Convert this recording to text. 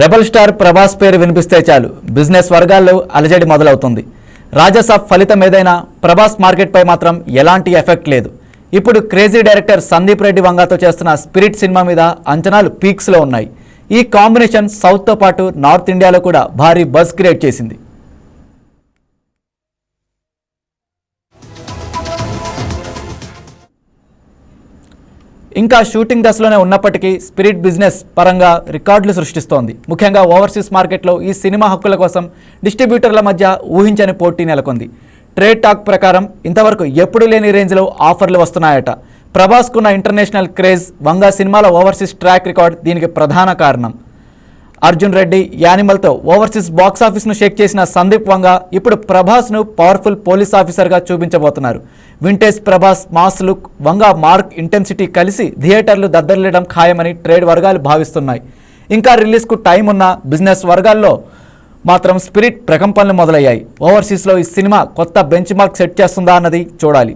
Rebel star Prabhas పేరు వినిపిస్తే చాలు. బిజినెస్ వర్గాల్లో అలజడి మొదలవుతుంది. రాజసాబ్ ఫలితం ఏదైనా ప్రభాస్ మార్కెట్పై మాత్రం ఎలాంటి ఎఫెక్ట్ లేదు. ఇప్పుడు క్రేజీ డైరెక్టర్ సందీప్ రెడ్డి వంగాతో చేస్తున్న స్పిరిట్ సినిమా మీద అంచనాలు పీక్స్లో ఉన్నాయి. ఈ కాంబినేషన్ సౌత్తో పాటు నార్త్ ఇండియాలో కూడా భారీ బజ్ క్రియేట్ చేసింది. ఇంకా షూటింగ్ దశలోనే ఉన్నప్పటికీ స్పిరిట్ బిజినెస్ పరంగా రికార్డులు సృష్టిస్తోంది. ముఖ్యంగా ఓవర్సీస్ మార్కెట్లో ఈ సినిమా హక్కుల కోసం డిస్ట్రిబ్యూటర్ల మధ్య ఊహించని పోటీ నెలకొంది. ట్రేడ్ టాక్ ప్రకారం ఇంతవరకు ఎప్పుడు లేని రేంజ్లో ఆఫర్లు వస్తున్నాయట. ప్రభాస్కున్న ఇంటర్నేషనల్ క్రేజ్ వంగా సినిమాల ఓవర్సీస్ ట్రాక్ రికార్డ్ దీనికి ప్రధాన కారణం. అర్జున్ రెడ్డి యానిమల్తో ఓవర్సీస్ బాక్స్ ఆఫీస్ను షేక్ చేసిన సందీప్ వంగ ఇప్పుడు ప్రభాస్ను పవర్ఫుల్ పోలీస్ ఆఫీసర్గా చూపించబోతున్నారు. Vintage Prabhas mass look Vanga mark intensity కలిసి థియేటర్లు దద్దరిల్లడం ఖాయమని ట్రేడ్ వర్గాలు భావిస్తున్నాయి. ఇంకా రిలీజ్కు టైం ఉన్న బిజినెస్ వర్గాల్లో మాత్రం స్పిరిట్ ప్రకంపనలు మొదలయ్యాయి. ఓవర్సీస్లో ఈ సినిమా కొత్త బెంచ్ మార్క్ సెట్ చేస్తుందా అన్నది చూడాలి.